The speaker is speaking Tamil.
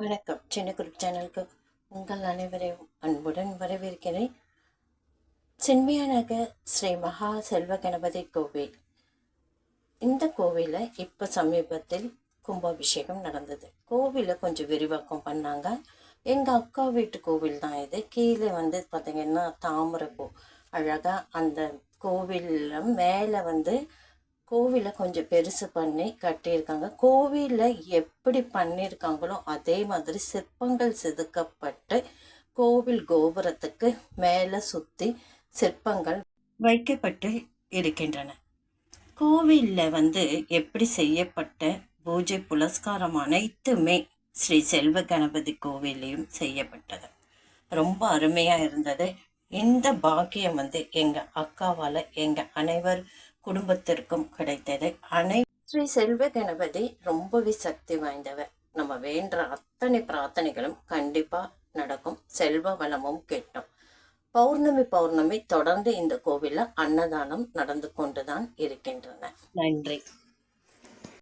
வணக்கம். சின்ன குரூப் சேனலுக்கு உங்கள் அனைவரையும் அன்புடன் வரவேற்கிறேன். சென்மையானக ஸ்ரீ மகா செல்வ கணபதி கோவில். இந்த கோவிலில் இப்போ சமீபத்தில் கும்பாபிஷேகம் நடந்தது. கோவிலை கொஞ்சம் விரிவாக்கம் பண்ணாங்க. எங்கள் அக்கா வீட்டு கோவில் தான் இது. கீழே வந்து பார்த்திங்கன்னா தாமரைப்பூ. அழகாக அந்த கோவிலில் மேலே வந்து கோவிலை கொஞ்சம் பெருசு பண்ணி கட்டியிருக்காங்க. கோவிலில் எப்படி பண்ணியிருக்காங்களோ அதே மாதிரி சிற்பங்கள் செதுக்கப்பட்டு கோவில் கோபுரத்துக்கு மேலே சுற்றி சிற்பங்கள் வைக்கப்பட்டு இருக்கின்றன. கோவிலில் வந்து எப்படி செய்யப்பட்ட பூஜை புலஸ்காரம் அனைத்துமே ஸ்ரீ செல்வ கணபதி கோவிலையும் செய்யப்பட்டது. ரொம்ப அருமையாக இருந்தது. இந்த பாக்கியம் வந்து எங்கள் அக்காவால் எங்கள் அனைவர் குடும்பத்திற்கும் கிடைத்தது. அனை ஸ்ரீ செல்வ கணபதி ரொம்பவே சக்தி வாய்ந்தவர். நம்ம வேண்ட அத்தனை பிரார்த்தனைகளும் கண்டிப்பாக நடக்கும். செல்வ வளமும் கிட்டும். பௌர்ணமி பௌர்ணமி தொடர்ந்து இந்த கோவிலில் அன்னதானம் நடந்து கொண்டுதான் இருக்கின்றன. நன்றி.